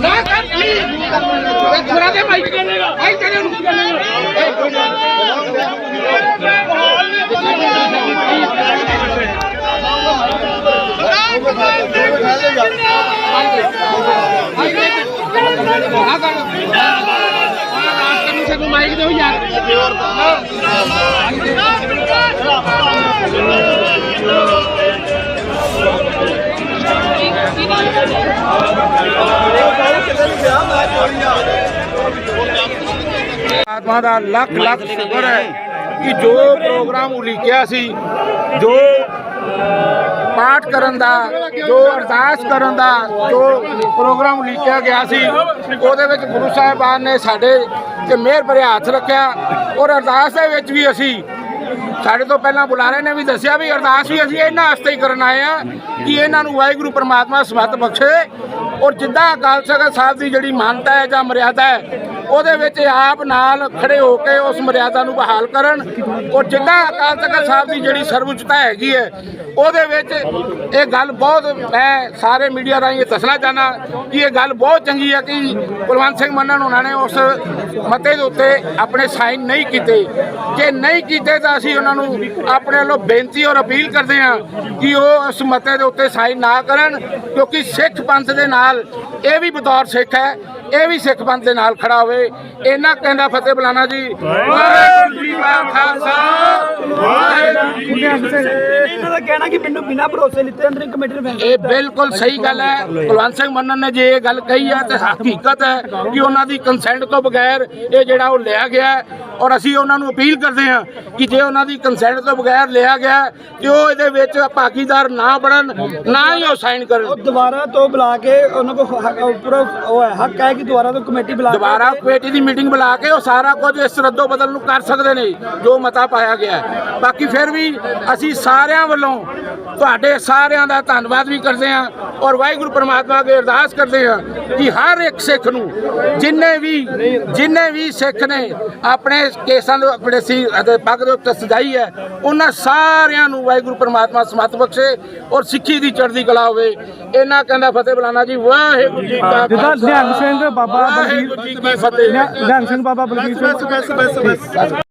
ਨਾ ਕਰ ਪਲੀਜ਼ ਓਏ ਛੁਰਾ ਦੇ ਭਾਈ ਭਾਈ ਤੇਰੇ ਨੂੰ। ਮਾਈਕ ਦਿਓ ਯਾਰ। ਆਤਮਾ ਦਾ ਲੱਖ ਲੱਖ ਸ਼ੁਕਰ ਹੈ ਕਿ ਜੋ ਪ੍ਰੋਗਰਾਮ ਉਲੀਕਿਆ ਸੀ, ਜੋ ਪਾਠ ਕਰਨ ਦਾ, ਜੋ ਅਰਦਾਸ ਕਰਨ ਦਾ, ਜੋ ਪ੍ਰੋਗਰਾਮ ਉਲੀਕਿਆ ਗਿਆ ਸੀ, ਉਹਦੇ ਵਿੱਚ ਗੁਰੂ ਸਾਹਿਬਾਨ ਨੇ ਸਾਡੇ ਤੇ ਮਿਹਰ ਭਰਿਆ ਹੱਥ ਰੱਖਿਆ ਔਰ ਅਰਦਾਸ ਦੇ ਵਿੱਚ ਵੀ ਅਸੀਂ ਸਾਡੇ ਤੋਂ ਪਹਿਲਾਂ ਬੁਲਾਰੇ ਨੇ ਵੀ ਦੱਸਿਆ ਵੀ ਅਰਦਾਸ ਵੀ ਅਸੀਂ ਇਹਨਾਂ ਵਾਸਤੇ ਹੀ ਕਰਨ ਆਏ ਆ ਕਿ ਇਹਨਾਂ ਨੂੰ ਵਾਹਿਗੁਰੂ ਪ੍ਰਮਾਤਮਾ ਸਮਤ ਬਖਸ਼ੇ। ਔਰ ਜਿੱਦਾਂ ਅਕਾਲ ਤਖਤ ਸਾਹਿਬ ਦੀ ਜਿਹੜੀ ਮਾਨਤਾ ਹੈ ਜਾਂ ਮਰਿਆਦਾ ਹੈ, ਉਹਦੇ ਵਿੱਚ ਆਪ ਨਾਲ ਖੜੇ ਹੋ ਕੇ ਉਸ ਮਰਿਆਦਾ ਨੂੰ ਬਹਾਲ ਕਰਨ। ਔਰ ਜਿੱਦਾਂ ਅਕਾਲ ਤਖਤ ਸਾਹਿਬ ਦੀ ਜਿਹੜੀ ਸਰਵਉੱਚਤਾ ਹੈਗੀ ਹੈ, ਉਹਦੇ ਵਿੱਚ ਇਹ ਗੱਲ ਬਹੁਤ ਮੈਂ ਸਾਰੇ ਮੀਡੀਆ ਰਾਹੀਂ ਇਹ ਦੱਸਣਾ ਚਾਹਨਾ ਕਿ ਇਹ ਗੱਲ ਬਹੁਤ ਚੰਗੀ ਹੈ ਕਿ ਕੁਲਵੰਤ ਸਿੰਘ ਮੰਨਣ ਉਹਨਾਂ ਨੇ ਉਸ ਮਤੇ ਦੇ ਉੱਤੇ ਆਪਣੇ ਸਾਈਨ ਨਹੀਂ ਕੀਤੇ। ਜੇ ਨਹੀਂ ਕੀਤੇ ਤਾਂ ਅਸੀਂ ਉਹਨਾਂ ਨੂੰ ਆਪਣੇ ਵੱਲੋਂ ਬੇਨਤੀ ਔਰ ਅਪੀਲ ਕਰਦੇ ਹਾਂ ਕਿ ਉਹ ਉਸ ਮਤੇ ਦੇ ਉੱਤੇ ਸਾਈਨ ਨਾ ਕਰਨ ਕਿਉਂਕਿ ਸਿੱਖ ਪੰਥ ਦੇ ਨਾਲ ਇਹ ਵੀ ਬਤੌਰ ਸਿੱਖ ਹੈ ਇਹ ਵੀ ਸਿੱਖ ਪੰਥ ਦੇ ਨਾਲ ਖੜਾ ਹੋਵੇ। ਇਹਨਾਂ ਕਹਿੰਦਾ ਫਤਿਹ ਬੁਲਾਣਾ ਜੀ। ਵਾਹਿਗੁਰੂ ਜੀ ਕਾ ਖਾਲਸਾ ਵਾਹਿਗੁਰੂ ਜੀ ਕੀ ਫਤਿਹ। ਇਹਨਾਂ ਦਾ ਕਹਿਣਾ ਕਿ ਮੈਨੂੰ ਬਿਨਾਂ ਭਰੋਸੇ ਲਿੱਤੇ ਅੰਦਰ ਕਮੇਟੀ ਨੇ ਫੈਸਲਾ ਇਹ ਬਿਲਕੁਲ ਸਹੀ ਗੱਲ ਹੈ। ਕੁਲਵੰਤ ਸਿੰਘ ਮੰਨਣ ਨੇ ਜੇ ਇਹ ਗੱਲ ਕਹੀ ਹੈ ਤੇ ਹਕੀਕਤ ਹੈ ਕਿ ਉਹਨਾਂ ਦੀ ਕੰਸੈਂਟ ਤੋਂ ਬਗੈਰ ਇਹ ਜਿਹੜਾ ਉਹ ਲਿਆ ਗਿਆ ਹੈ। ਔਰ ਅਸੀਂ ਉਹਨਾਂ ਨੂੰ ਅਪੀਲ ਕਰਦੇ ਹਾਂ ਕਿ ਜੇ ਉਹਨਾਂ ਦੀ ਕੰਸੈਂਟ ਤੋਂ ਬਗੈਰ ਲਿਆ ਗਿਆ ਤੇ ਉਹ ਇਹਦੇ ਵਿੱਚ ਭਾਗੀਦਾਰ ਨਾ ਬਣਨ ਨਾ ਹੀ ਉਹ ਸਾਈਨ ਕਰਨ ਦੁਬਾਰਾ ਤੋਂ ਬੁਲਾ ਕੇ ਉਹਨਾਂ ਕੋ ਪੂਰਾ ਉਹ ਹੈ ਹੱਕ ਹੈ ਕਿ ਦੁਬਾਰਾ ਤੋਂ ਕਮੇਟੀ ਬੁਲਾ ਦੁਬਾਰਾ ਕਮੇਟੀ ਦੀ ਮੀਟਿੰਗ ਬੁਲਾ ਕੇ ਉਹ ਸਾਰਾ ਕੁਝ ਇਸ ਰੱਦੋ ਬਦਲ ਨੂੰ ਕਰ ਸਕਦੇ ਨੇ ਜੋ ਮਤਾ ਪਾਇਆ ਗਿਆ। ਬਾਕੀ ਫਿਰ ਵੀ ਅਸੀਂ ਸਾਰਿਆਂ ਵੱਲੋਂ ਤੁਹਾਡੇ ਸਾਰਿਆਂ ਦਾ ਧੰਨਵਾਦ ਵੀ ਕਰਦੇ ਹਾਂ ਔਰ ਵਾਹਿਗੁਰੂ ਪ੍ਰਮਾਤਮਾ ਅੱਗੇ ਅਰਦਾਸ ਕਰਦੇ ਹਾਂ ਕਿ ਹਰ ਇੱਕ ਸਿੱਖ ਨੂੰ ਜਿੰਨੇ ਵੀ ਜਿੰਨੇ ਵੀ ਸਿੱਖ ਨੇ ਆਪਣੇ ਕੇਸਾਂ ਦੇ ਆਪਣੇ ਸੀ ਅਤੇ ਪੱਗ ਦੇ ਉੱਤੇ ਸਜਾਈ ਹੈ। ਉਹਨਾਂ ਸਾਰਿਆਂ ਨੂੰ ਵਾਹਿਗੁਰੂ ਪ੍ਰਮਾਤਮਾ ਸਮਤ ਬਖਸ਼ੇ ਔਰ ਸਿੱਖੀ ਦੀ ਚੜ੍ਹਦੀ ਕਲਾ ਹੋਵੇ। ਇਹਨਾਂ ਕਹਿੰਦਾ ਫਤਿਹ ਬੁਲਾਣਾ ਜੀ ਵਾਹਿਗੁਰੂ ਜੀ ਕਾ ਜਿੱਦਾਂ ਨਿਹੰਗ ਸਿੰਘ ਬਾਬਾ ਵਾਹਿਗੁਰੂ ਜੀ ਕੀ ਫਤਿਹ। ਨਿਹੰਗ ਸਿੰਘ ਬਾਬਾ ਬਲਬੀਰ ਸਿੰਘ